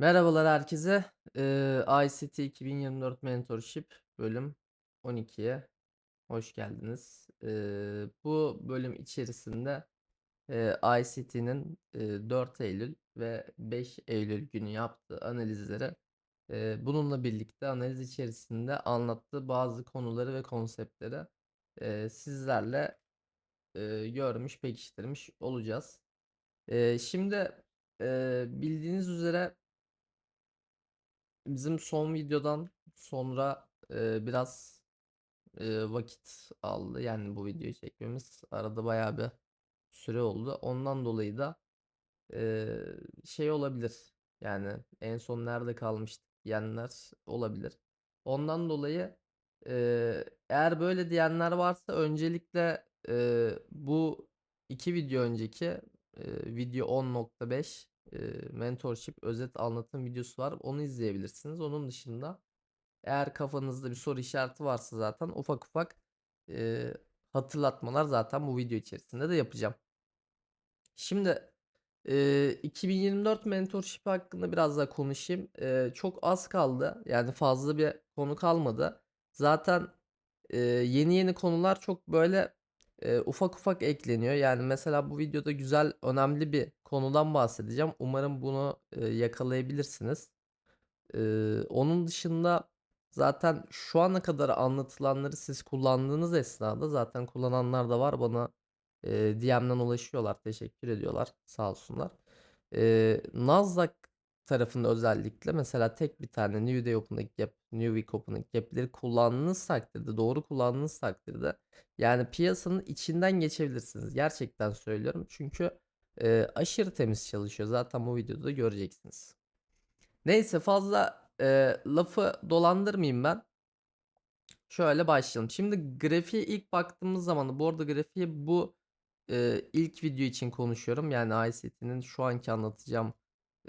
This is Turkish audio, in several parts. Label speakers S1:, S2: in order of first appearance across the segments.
S1: Merhabalar herkese. Eee, ICT 2024 Mentorship bölüm 12'ye hoş geldiniz. Eee, bu bölüm içerisinde eee, ICT'nin eee, 4 Eylül ve 5 Eylül günü yaptığı analizleri eee, bununla birlikte analiz içerisinde anlattığı bazı konuları ve konseptleri eee, sizlerle eee, görmüş, pekiştirmiş olacağız. Eee, şimdi eee, bildiğiniz üzere Bizim son videodan sonra e, biraz e, vakit aldı. Yani bu videoyu çekmemiz arada bayağı bir süre oldu. Ondan dolayı da e, şey olabilir. Yani en son nerede kalmıştık diyenler olabilir. Ondan dolayı e, eğer böyle diyenler varsa öncelikle e, bu iki video önceki e, video 10.5 mentorship özet anlatım videosu var. Onu izleyebilirsiniz. Onun dışında eğer kafanızda bir soru işareti varsa zaten ufak ufak e, hatırlatmalar zaten bu video içerisinde de yapacağım. Şimdi e, 2024 mentorship hakkında biraz daha konuşayım. E, çok az kaldı. Yani fazla bir konu kalmadı. Zaten e, yeni yeni konular çok böyle e, ufak ufak ekleniyor. Yani mesela bu videoda güzel, önemli bir konudan bahsedeceğim. Umarım bunu e, yakalayabilirsiniz. E, onun dışında zaten şu ana kadar anlatılanları siz kullandığınız esnada zaten kullananlar da var. Bana e, DM'den ulaşıyorlar. Teşekkür ediyorlar. Sağ olsunlar. E, Nasdaq tarafında özellikle mesela tek bir tane New Day Opening Gap, New Week Opening Gap'leri kullandığınız takdirde, doğru kullandığınız takdirde yani piyasanın içinden geçebilirsiniz. Gerçekten söylüyorum. Çünkü e, aşırı temiz çalışıyor. Zaten bu videoda da göreceksiniz. Neyse fazla e, lafı dolandırmayayım ben. Şöyle başlayalım. Şimdi grafiğe ilk baktığımız zaman bu arada grafiği bu e, ilk video için konuşuyorum. Yani ICT'nin şu anki anlatacağım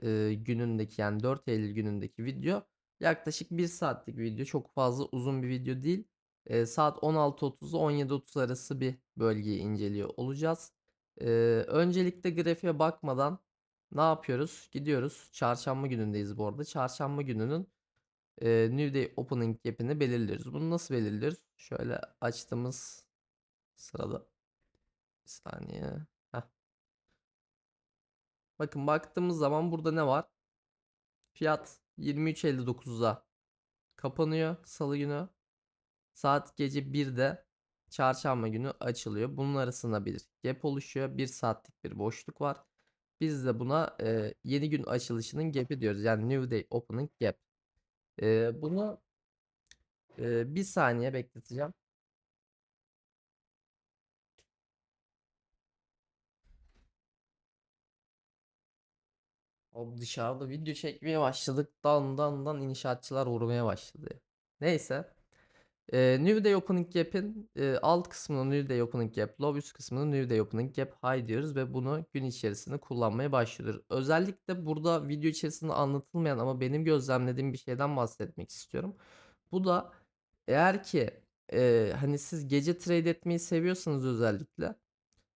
S1: e, günündeki yani 4 Eylül günündeki video yaklaşık 1 saatlik video. Çok fazla uzun bir video değil. E, saat 16.30 17.30 arası bir bölgeyi inceliyor olacağız. E, öncelikle grafiğe bakmadan ne yapıyoruz? Gidiyoruz. Çarşamba günündeyiz bu arada. Çarşamba gününün e, New Day Opening Gap'ini belirliyoruz. Bunu nasıl belirliyoruz? Şöyle açtığımız sırada bir saniye. Bakın baktığımız zaman burada ne var? Fiyat 23.59'da kapanıyor salı günü. Saat gece 1'de çarşamba günü açılıyor. Bunun arasında bir gap oluşuyor. 1 saatlik bir boşluk var. Biz de buna e, yeni gün açılışının gap'i diyoruz. Yani New Day Opening Gap. E, bunu e, bir saniye bekleteceğim. O dışarıda video çekmeye başladık. Dan dan dan inşaatçılar vurmaya başladı. Neyse. Ee, New Day Opening Gap'in e, alt kısmına New Day Opening Gap, low üst kısmına New Day Opening Gap High diyoruz ve bunu gün içerisinde kullanmaya başlıyoruz. Özellikle burada video içerisinde anlatılmayan ama benim gözlemlediğim bir şeyden bahsetmek istiyorum. Bu da eğer ki e, hani siz gece trade etmeyi seviyorsanız özellikle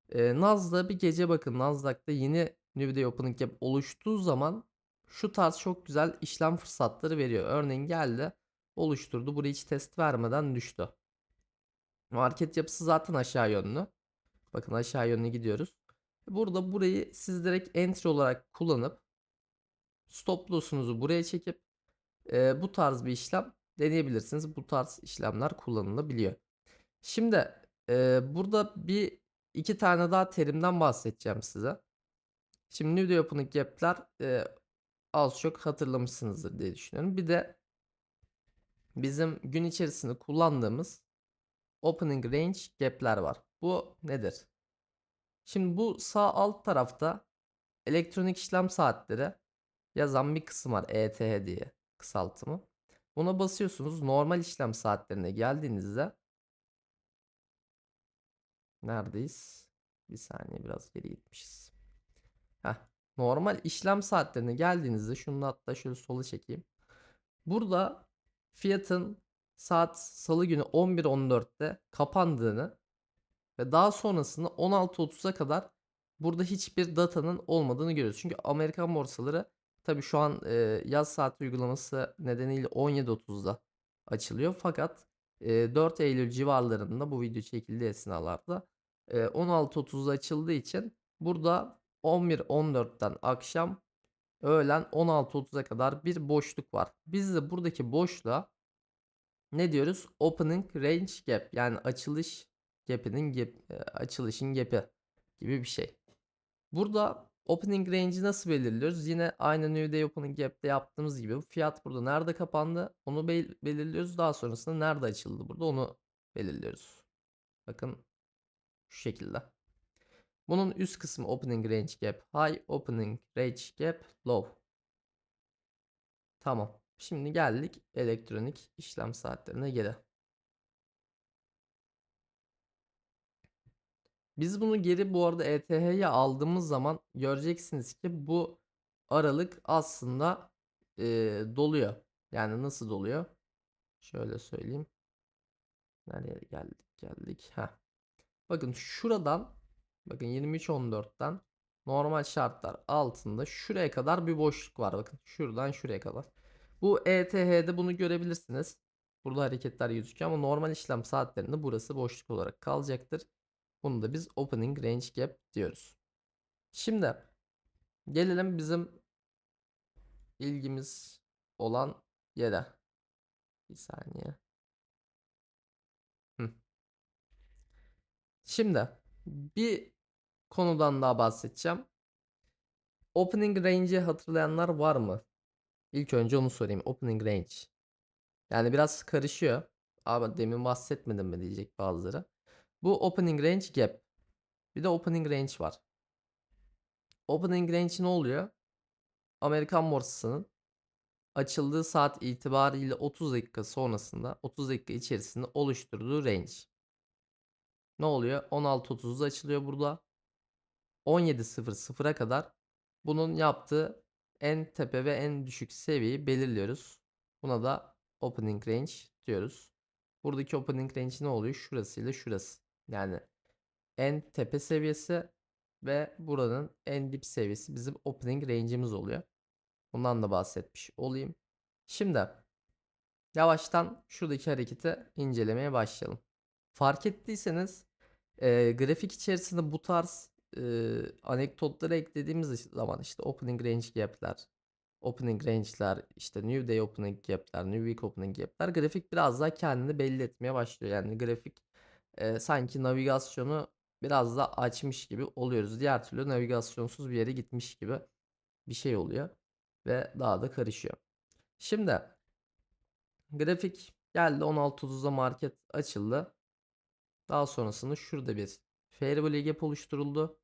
S1: e, Nasdaq'a bir gece bakın. Nasdaq'ta yeni New Day Opening Gap oluştuğu zaman şu tarz çok güzel işlem fırsatları veriyor. Örneğin geldi oluşturdu. Burayı hiç test vermeden düştü. Market yapısı zaten aşağı yönlü. Bakın aşağı yönlü gidiyoruz. Burada burayı siz direkt entry olarak kullanıp stop loss'unuzu buraya çekip e, bu tarz bir işlem deneyebilirsiniz. Bu tarz işlemler kullanılabiliyor. Şimdi e, burada bir iki tane daha terimden bahsedeceğim size. Şimdi Day Opening Gap'ler e, az çok hatırlamışsınızdır diye düşünüyorum. Bir de bizim gün içerisinde kullandığımız opening range gap'ler var. Bu nedir? Şimdi bu sağ alt tarafta elektronik işlem saatleri yazan bir kısım var ETH diye kısaltımı. Buna basıyorsunuz. Normal işlem saatlerine geldiğinizde neredeyiz? Bir saniye biraz geri gitmişiz. Heh. Normal işlem saatlerine geldiğinizde şunu hatta şöyle sola çekeyim. Burada fiyatın saat salı günü 11.14'te kapandığını ve daha sonrasında 16.30'a kadar burada hiçbir datanın olmadığını görüyoruz. Çünkü Amerikan borsaları Tabii şu an e, yaz saati uygulaması nedeniyle 17.30'da açılıyor. Fakat e, 4 Eylül civarlarında bu video çekildiği esnalarda e, 16.30'da açıldığı için burada 11-14'ten akşam öğlen 16.30'a kadar bir boşluk var. Biz de buradaki boşluğa ne diyoruz? Opening range gap yani açılış gap'inin gap, e, açılışın gap'i gibi bir şey. Burada opening range'i nasıl belirliyoruz? Yine aynı New Day Opening Gap'te yaptığımız gibi fiyat burada nerede kapandı onu bel- belirliyoruz. Daha sonrasında nerede açıldı burada onu belirliyoruz. Bakın şu şekilde. Bunun üst kısmı opening range gap high, opening range gap low. Tamam. Şimdi geldik elektronik işlem saatlerine geri. Biz bunu geri bu arada ETH'ye aldığımız zaman göreceksiniz ki bu aralık aslında eee, doluyor. Yani nasıl doluyor? Şöyle söyleyeyim. Nereye geldik geldik. Heh. Bakın şuradan bakın 23.14'ten normal şartlar altında şuraya kadar bir boşluk var. Bakın şuradan şuraya kadar. Bu ETH'de bunu görebilirsiniz. Burada hareketler gözüküyor ama normal işlem saatlerinde burası boşluk olarak kalacaktır. Bunu da biz opening range gap diyoruz. Şimdi gelelim bizim ilgimiz olan yere. Bir saniye. Hı. Şimdi bir konudan daha bahsedeceğim. Opening range'i hatırlayanlar var mı? İlk önce onu sorayım. Opening range. Yani biraz karışıyor. Abi demin bahsetmedim mi diyecek bazıları. Bu opening range gap. Bir de opening range var. Opening range ne oluyor? Amerikan borsasının açıldığı saat itibariyle 30 dakika sonrasında 30 dakika içerisinde oluşturduğu range. Ne oluyor? 16.30'da açılıyor burada. 17.00'a kadar bunun yaptığı en tepe ve en düşük seviyeyi belirliyoruz. Buna da opening range diyoruz. Buradaki opening range ne oluyor? Şurası ile şurası. Yani en tepe seviyesi ve buranın en dip seviyesi bizim opening range'imiz oluyor. Bundan da bahsetmiş olayım. Şimdi yavaştan şuradaki hareketi incelemeye başlayalım. Fark ettiyseniz e, grafik içerisinde bu tarz e, anekdotları eklediğimiz zaman işte opening range gap'ler, opening range'ler, işte new day opening gap'ler, new week opening gap'ler grafik biraz daha kendini belli etmeye başlıyor. Yani grafik e, sanki navigasyonu biraz da açmış gibi oluyoruz. Diğer türlü navigasyonsuz bir yere gitmiş gibi bir şey oluyor ve daha da karışıyor. Şimdi grafik geldi 16.30'da market açıldı. Daha sonrasında şurada bir fair gap oluşturuldu.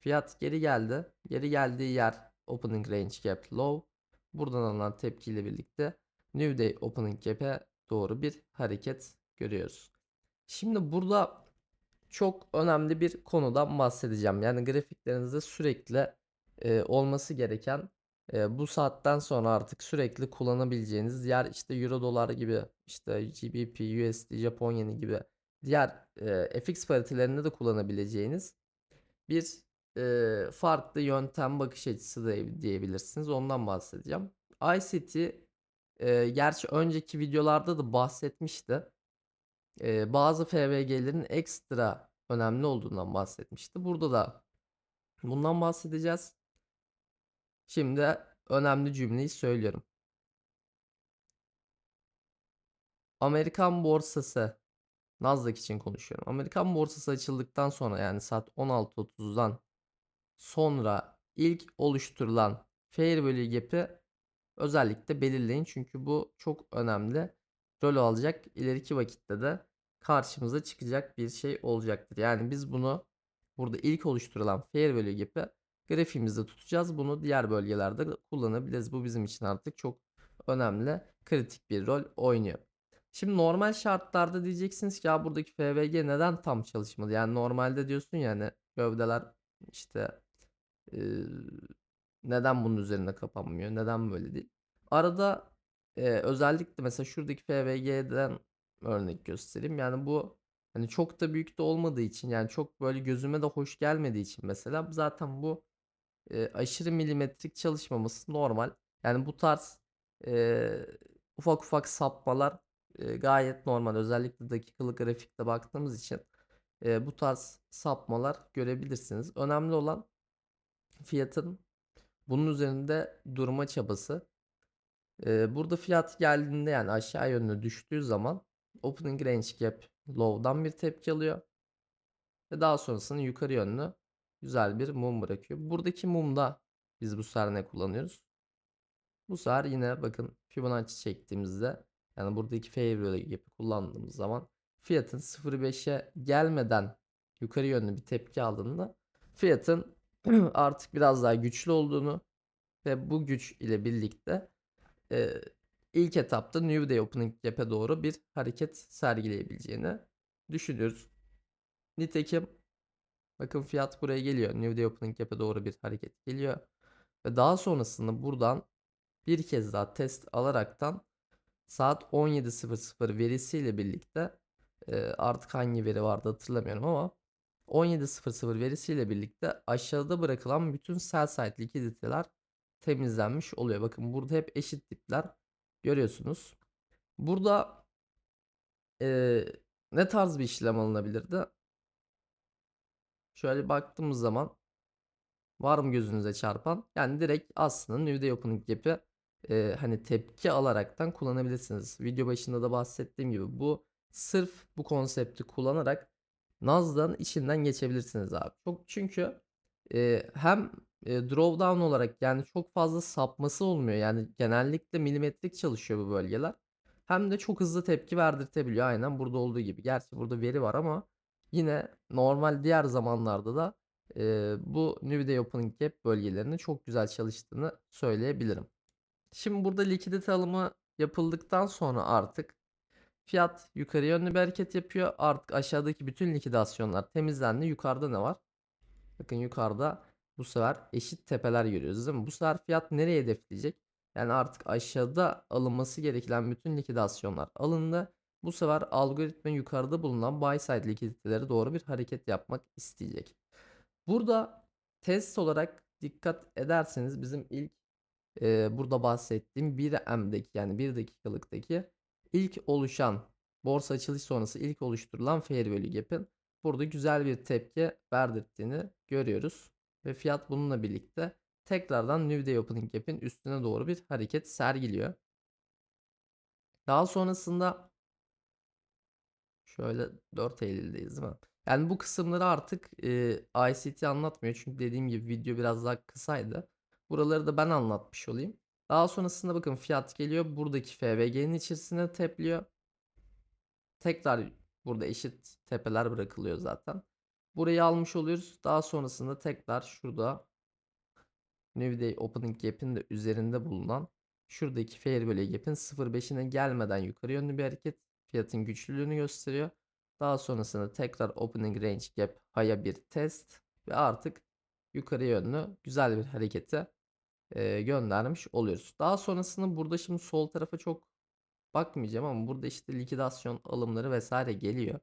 S1: Fiyat geri geldi. Geri geldiği yer opening range gap low. Buradan alınan tepkiyle birlikte new day opening gap'e doğru bir hareket görüyoruz. Şimdi burada çok önemli bir konudan bahsedeceğim. Yani grafiklerinizde sürekli e, olması gereken e, bu saatten sonra artık sürekli kullanabileceğiniz diğer işte euro dolar gibi işte GBP, USD, Japon yeni gibi diğer e, FX paritelerinde de kullanabileceğiniz bir e, farklı yöntem bakış açısı da diyebilirsiniz. Ondan bahsedeceğim. ICT e, gerçi önceki videolarda da bahsetmişti. E, bazı FVG'lerin ekstra önemli olduğundan bahsetmişti. Burada da bundan bahsedeceğiz. Şimdi önemli cümleyi söylüyorum. Amerikan borsası Nasdaq için konuşuyorum. Amerikan borsası açıldıktan sonra yani saat 16.30'dan sonra ilk oluşturulan fair value gap'i özellikle belirleyin. Çünkü bu çok önemli rol alacak. İleriki vakitte de karşımıza çıkacak bir şey olacaktır. Yani biz bunu burada ilk oluşturulan fair value gap'i grafiğimizde tutacağız. Bunu diğer bölgelerde kullanabiliriz. Bu bizim için artık çok önemli, kritik bir rol oynuyor. Şimdi normal şartlarda diyeceksiniz ki ya buradaki FVG neden tam çalışmadı? Yani normalde diyorsun ya hani gövdeler işte e, neden bunun üzerine kapanmıyor? Neden böyle değil? Arada e, özellikle mesela şuradaki FVG'den örnek göstereyim. Yani bu hani çok da büyük de olmadığı için yani çok böyle gözüme de hoş gelmediği için mesela zaten bu eee, aşırı milimetrik çalışmaması normal. Yani bu tarz, eee, ufak ufak sapmalar, eee, gayet normal. Özellikle dakikalık grafikte baktığımız için, eee, bu tarz sapmalar görebilirsiniz. Önemli olan fiyatın bunun üzerinde durma çabası. Eee, burada fiyat geldiğinde yani aşağı yönlü düştüğü zaman opening range gap low'dan bir tepki alıyor. Ve daha sonrasında yukarı yönlü güzel bir mum bırakıyor. Buradaki mumda biz bu sefer ne kullanıyoruz? Bu sefer yine bakın Fibonacci çektiğimizde yani buradaki value gap'i kullandığımız zaman fiyatın 0.5'e gelmeden yukarı yönlü bir tepki aldığında fiyatın artık biraz daha güçlü olduğunu ve bu güç ile birlikte e, ilk etapta New Day Opening Gap'e doğru bir hareket sergileyebileceğini düşünüyoruz. Nitekim bakın fiyat buraya geliyor. New Day Opening Gap'e doğru bir hareket geliyor. Ve daha sonrasında buradan bir kez daha test alaraktan saat 17.00 verisiyle birlikte e, artık hangi veri vardı hatırlamıyorum ama 17.00 verisiyle birlikte aşağıda bırakılan bütün sell side likiditeler temizlenmiş oluyor. Bakın burada hep eşit tipler görüyorsunuz. Burada e, ne tarz bir işlem alınabilirdi? Şöyle baktığımız zaman var mı gözünüze çarpan? Yani direkt aslında New Day Opening Gap'i e, hani tepki alaraktan kullanabilirsiniz. Video başında da bahsettiğim gibi bu sırf bu konsepti kullanarak Nasdaq'ın içinden geçebilirsiniz abi. Çok çünkü e, hem e, drawdown olarak yani çok fazla sapması olmuyor. Yani genellikle milimetrik çalışıyor bu bölgeler. Hem de çok hızlı tepki verdirtebiliyor aynen burada olduğu gibi. Gerçi burada veri var ama yine normal diğer zamanlarda da e, bu New Day Opening Gap çok güzel çalıştığını söyleyebilirim. Şimdi burada likidite alımı yapıldıktan sonra artık fiyat yukarı yönlü bir hareket yapıyor. Artık aşağıdaki bütün likidasyonlar temizlendi. Yukarıda ne var? Bakın yukarıda bu sefer eşit tepeler görüyoruz değil mi? Bu sefer fiyat nereye hedefleyecek? Yani artık aşağıda alınması gereken bütün likidasyonlar alındı. Bu sefer algoritma yukarıda bulunan buy side likiditeleri doğru bir hareket yapmak isteyecek. Burada test olarak dikkat ederseniz bizim ilk e, burada bahsettiğim 1M'deki yani 1 dakikalıktaki ilk oluşan borsa açılış sonrası ilk oluşturulan fair value gap'in burada güzel bir tepki verdirttiğini görüyoruz. Ve fiyat bununla birlikte tekrardan New Day Opening Gap'in üstüne doğru bir hareket sergiliyor. Daha sonrasında şöyle 4 Eylül'deyiz değil mi? Yani bu kısımları artık e, ICT anlatmıyor. Çünkü dediğim gibi video biraz daha kısaydı. Buraları da ben anlatmış olayım. Daha sonrasında bakın fiyat geliyor. Buradaki FVG'nin içerisine tepliyor. Tekrar burada eşit tepeler bırakılıyor zaten. Burayı almış oluyoruz. Daha sonrasında tekrar şurada New Day Opening Gap'in de üzerinde bulunan şuradaki Fair Value Gap'in 0.5'ine gelmeden yukarı yönlü bir hareket fiyatın güçlülüğünü gösteriyor. Daha sonrasında tekrar Opening Range Gap High'a bir test ve artık yukarı yönlü güzel bir hareketi e, göndermiş oluyoruz. Daha sonrasında burada şimdi sol tarafa çok bakmayacağım ama burada işte likidasyon alımları vesaire geliyor.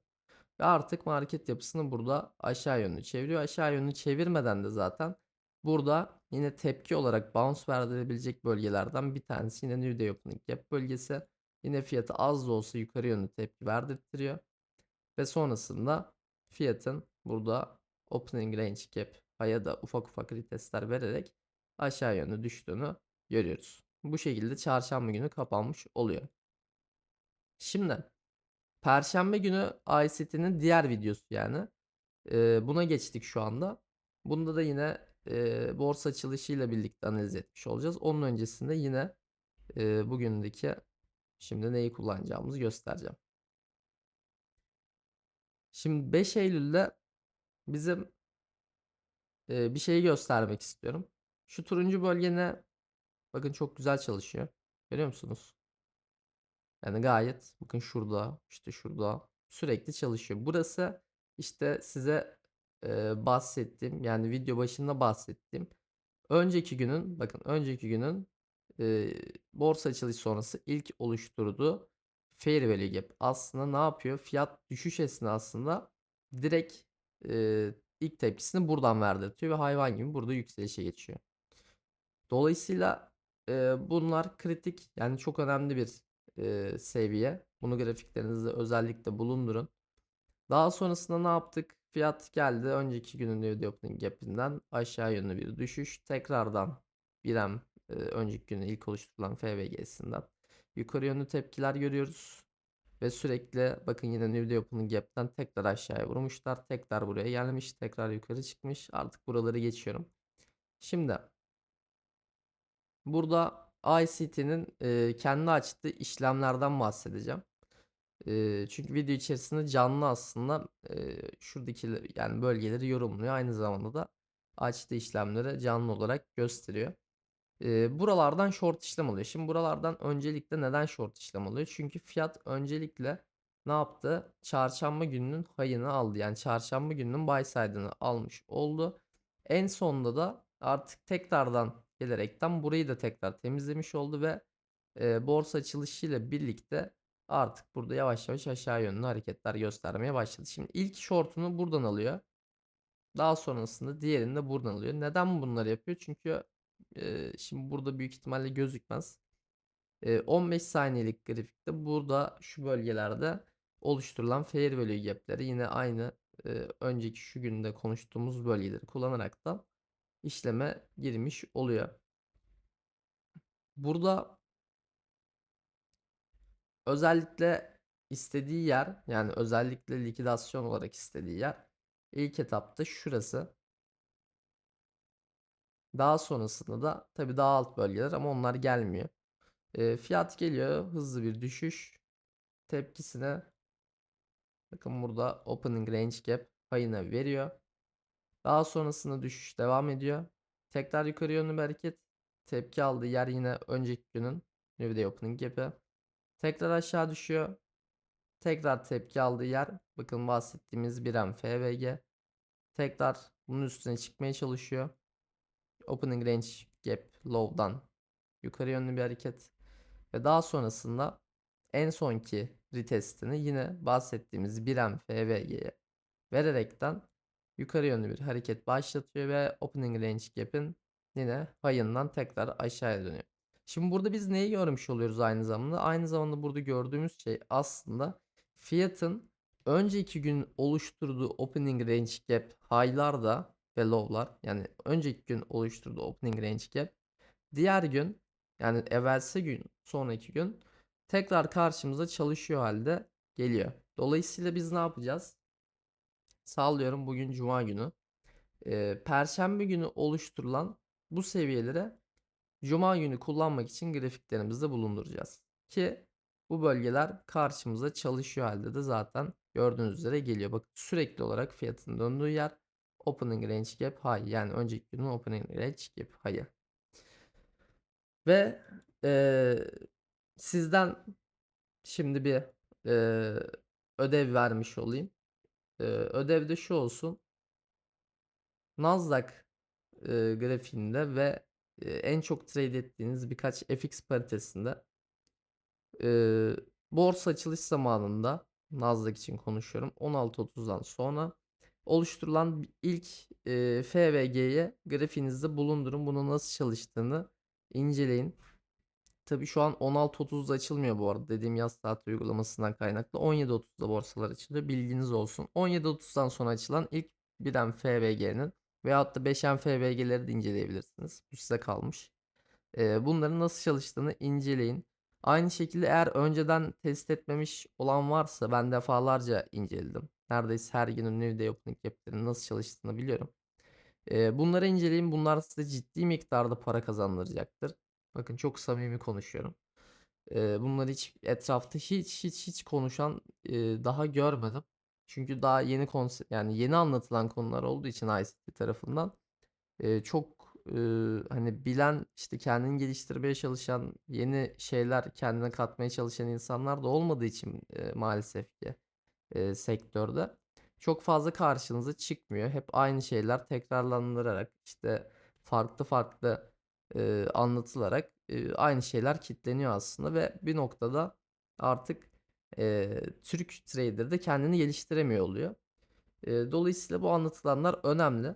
S1: Ve artık market yapısını burada aşağı yönlü çeviriyor. Aşağı yönlü çevirmeden de zaten burada yine tepki olarak bounce verdirebilecek bölgelerden bir tanesi yine New Day Opening Gap bölgesi. Yine fiyatı az da olsa yukarı yönlü tepki verdirtiyor. Ve sonrasında fiyatın burada Opening Range Gap ya da ufak ufak retestler vererek aşağı yönlü düştüğünü görüyoruz. Bu şekilde çarşamba günü kapanmış oluyor. Şimdi Perşembe günü ICT'nin diğer videosu yani. Ee, buna geçtik şu anda. Bunda da yine e, borsa açılışıyla birlikte analiz etmiş olacağız. Onun öncesinde yine e, bugündeki şimdi neyi kullanacağımızı göstereceğim. Şimdi 5 Eylül'de bizim e, bir şeyi göstermek istiyorum. Şu turuncu bölge ne? Bakın çok güzel çalışıyor. Görüyor musunuz? Yani gayet bakın şurada işte şurada sürekli çalışıyor. Burası işte size e, bahsettiğim yani video başında bahsettiğim önceki günün bakın önceki günün e, borsa açılış sonrası ilk oluşturduğu fair value gap aslında ne yapıyor? Fiyat düşüş esnasında direkt e, ilk tepkisini buradan verdirtiyor ve hayvan gibi burada yükselişe geçiyor. Dolayısıyla e, bunlar kritik yani çok önemli bir e, seviye. Bunu grafiklerinizde özellikle bulundurun. Daha sonrasında ne yaptık? Fiyat geldi. Önceki günün New Opening Gap'inden aşağı yönlü bir düşüş. Tekrardan 1M e, önceki günün ilk oluşturulan FVG'sinden yukarı yönlü tepkiler görüyoruz. Ve sürekli bakın yine New Opening Gap'ten tekrar aşağıya vurmuşlar. Tekrar buraya gelmiş. Tekrar yukarı çıkmış. Artık buraları geçiyorum. Şimdi burada ICT'nin e, kendi açtığı işlemlerden bahsedeceğim. E, çünkü video içerisinde canlı aslında e, şuradaki yani bölgeleri yorumluyor. Aynı zamanda da açtığı işlemleri canlı olarak gösteriyor. E, buralardan short işlem alıyor. Şimdi buralardan öncelikle neden short işlem alıyor? Çünkü fiyat öncelikle ne yaptı? Çarşamba gününün hayını aldı. Yani çarşamba gününün buy side'ını almış oldu. En sonunda da artık tekrardan gelerekten burayı da tekrar temizlemiş oldu ve e, borsa açılışıyla birlikte artık burada yavaş yavaş aşağı yönlü hareketler göstermeye başladı. Şimdi ilk short'unu buradan alıyor. Daha sonrasında diğerini de buradan alıyor. Neden bunları yapıyor? Çünkü e, şimdi burada büyük ihtimalle gözükmez. E, 15 saniyelik grafikte burada şu bölgelerde oluşturulan fair value gap'leri yine aynı e, önceki şu günde konuştuğumuz bölgeleri kullanarak da işleme girmiş oluyor. Burada özellikle istediği yer yani özellikle likidasyon olarak istediği yer ilk etapta şurası. Daha sonrasında da tabi daha alt bölgeler ama onlar gelmiyor. E, fiyat geliyor hızlı bir düşüş tepkisine bakın burada opening range gap payına veriyor. Daha sonrasında düşüş devam ediyor. Tekrar yukarı yönlü bir hareket. Tepki aldığı yer yine önceki günün New Day Opening Gap'i. Tekrar aşağı düşüyor. Tekrar tepki aldığı yer bakın bahsettiğimiz 1M FVG. Tekrar bunun üstüne çıkmaya çalışıyor. Opening Range Gap Low'dan yukarı yönlü bir hareket. Ve daha sonrasında en sonki retestini yine bahsettiğimiz 1M FVG'ye vererekten yukarı yönlü bir hareket başlatıyor ve opening range gap'in yine payından tekrar aşağıya dönüyor. Şimdi burada biz neyi görmüş oluyoruz aynı zamanda? Aynı zamanda burada gördüğümüz şey aslında fiyatın önceki gün oluşturduğu opening range gap high'lar da ve low'lar yani önceki gün oluşturduğu opening range gap diğer gün yani evvelsi gün sonraki gün tekrar karşımıza çalışıyor halde geliyor. Dolayısıyla biz ne yapacağız? Sallıyorum bugün cuma günü. Ee, Perşembe günü oluşturulan bu seviyelere cuma günü kullanmak için grafiklerimizde bulunduracağız. Ki bu bölgeler karşımıza çalışıyor halde de zaten gördüğünüz üzere geliyor. Bakın sürekli olarak fiyatın döndüğü yer opening range gap high yani önceki günün opening range gap high'ı. Ve e, sizden şimdi bir e, ödev vermiş olayım. Ee, ödev de şu olsun. Nasdaq e, grafiğinde ve e, en çok trade ettiğiniz birkaç FX paritesinde e, borsa açılış zamanında Nasdaq için konuşuyorum 16.30'dan sonra oluşturulan ilk e, FVG'ye grafiğinizde bulundurun. Bunun nasıl çalıştığını inceleyin. Tabi şu an 16.30'da açılmıyor bu arada. Dediğim yaz saat uygulamasından kaynaklı. 17.30'da borsalar açılıyor. Bilginiz olsun. 17.30'dan sonra açılan ilk 1M FVG'nin veyahut da 5M FVG'leri de inceleyebilirsiniz. Bu size kalmış. Ee, bunların nasıl çalıştığını inceleyin. Aynı şekilde eğer önceden test etmemiş olan varsa ben defalarca inceledim. Neredeyse her gün New Day Opening Cap'lerin nasıl çalıştığını biliyorum. Bunları inceleyin. Bunlar size ciddi miktarda para kazandıracaktır. Bakın çok samimi konuşuyorum. Ee, bunları hiç etrafta hiç hiç hiç konuşan e, daha görmedim. Çünkü daha yeni konsept yani yeni anlatılan konular olduğu için ICT tarafından e, çok e, hani bilen işte kendini geliştirmeye çalışan yeni şeyler kendine katmaya çalışan insanlar da olmadığı için e, maalesef ki e, sektörde çok fazla karşınıza çıkmıyor. Hep aynı şeyler tekrarlanılarak işte farklı farklı e, anlatılarak e, aynı şeyler kitleniyor aslında ve bir noktada artık e, Türk trader de kendini geliştiremiyor oluyor. Eee, dolayısıyla bu anlatılanlar önemli.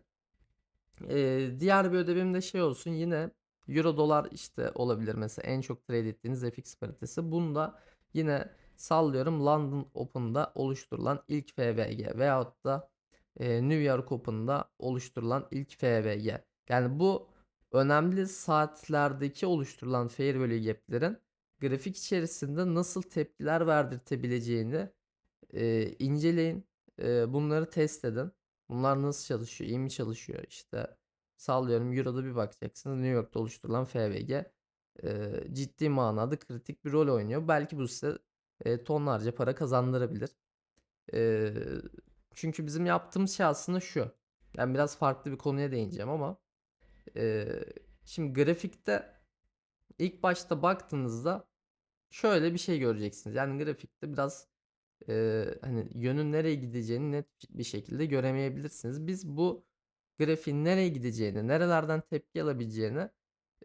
S1: Eee, diğer bir ödevim de şey olsun yine euro dolar işte olabilir mesela en çok trade ettiğiniz FX paritesi. Bunda yine sallıyorum London Open'da oluşturulan ilk FVG veyahut da eee, New York Open'da oluşturulan ilk FVG. Yani bu önemli saatlerdeki oluşturulan fair gap'lerin grafik içerisinde nasıl tepkiler verdirtebileceğini eee, inceleyin. Eee, bunları test edin. Bunlar nasıl çalışıyor? iyi mi çalışıyor? İşte sallıyorum Euro'da bir bakacaksınız New York'ta oluşturulan FVG eee, ciddi manada kritik bir rol oynuyor. Belki bu size eee, tonlarca para kazandırabilir. Eee, çünkü bizim yaptığımız şey aslında şu. Ben biraz farklı bir konuya değineceğim ama eee, şimdi grafikte ilk başta baktığınızda şöyle bir şey göreceksiniz. Yani grafikte biraz eee, hani yönün nereye gideceğini net bir şekilde göremeyebilirsiniz. Biz bu grafiğin nereye gideceğini, nerelerden tepki alabileceğini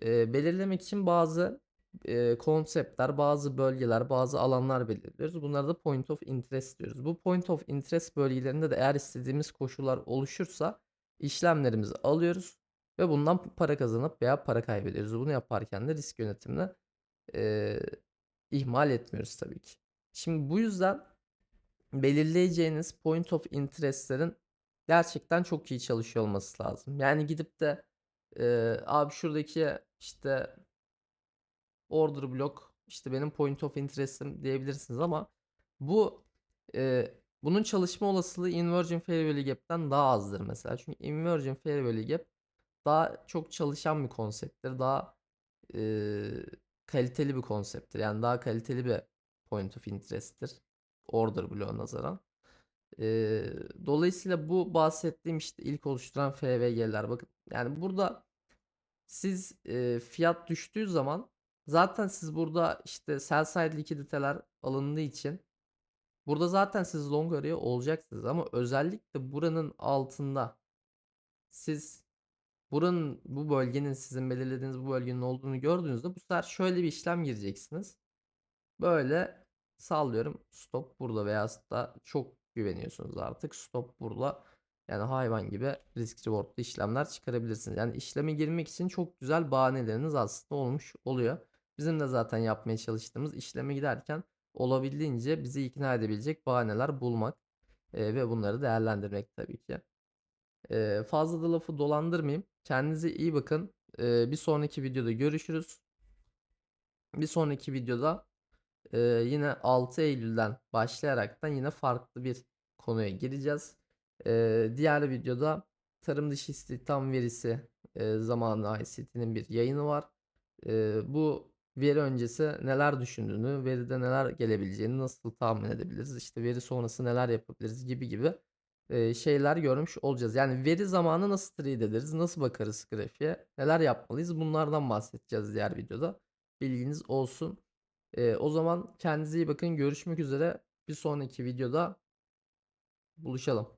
S1: eee, belirlemek için bazı eee, konseptler, bazı bölgeler, bazı alanlar belirliyoruz. Bunlara da point of interest diyoruz. Bu point of interest bölgelerinde de eğer istediğimiz koşullar oluşursa işlemlerimizi alıyoruz ve bundan para kazanıp veya para kaybediyoruz. Bunu yaparken de risk yönetimini eee, ihmal etmiyoruz tabii ki. Şimdi bu yüzden belirleyeceğiniz point of interest'lerin gerçekten çok iyi çalışıyor olması lazım. Yani gidip de eee, abi şuradaki işte order block işte benim point of interest'im diyebilirsiniz ama bu eee, bunun çalışma olasılığı inversion fair value gap'ten daha azdır mesela. Çünkü inversion fair value gap daha çok çalışan bir konsepttir. Daha eee, kaliteli bir konsepttir. Yani daha kaliteli bir point of interest'tir. Order block'a nazaran. Eee, dolayısıyla bu bahsettiğim işte ilk oluşturan FVG'ler bakın. Yani burada siz eee, fiyat düştüğü zaman zaten siz burada işte sell side likiditeler alındığı için burada zaten siz long arıyor olacaksınız ama özellikle buranın altında siz buranın bu bölgenin sizin belirlediğiniz bu bölgenin olduğunu gördüğünüzde bu sefer şöyle bir işlem gireceksiniz. Böyle sallıyorum stop burada veya da çok güveniyorsunuz artık stop burada yani hayvan gibi risk rewardlı işlemler çıkarabilirsiniz. Yani işleme girmek için çok güzel bahaneleriniz aslında olmuş oluyor. Bizim de zaten yapmaya çalıştığımız işleme giderken olabildiğince bizi ikna edebilecek bahaneler bulmak ve bunları değerlendirmek tabii ki. Fazla da lafı dolandırmayayım. Kendinize iyi bakın. Bir sonraki videoda görüşürüz. Bir sonraki videoda yine 6 Eylül'den başlayaraktan yine farklı bir konuya gireceğiz. Diğer videoda tarım dışı istihdam verisi zamanı ICT'nin bir yayını var. Bu veri öncesi neler düşündüğünü, veride neler gelebileceğini nasıl tahmin edebiliriz, işte veri sonrası neler yapabiliriz gibi gibi şeyler görmüş olacağız. Yani veri zamanı nasıl trade ederiz, nasıl bakarız grafiğe, neler yapmalıyız bunlardan bahsedeceğiz diğer videoda. Bilginiz olsun. O zaman kendinize iyi bakın. Görüşmek üzere. Bir sonraki videoda buluşalım.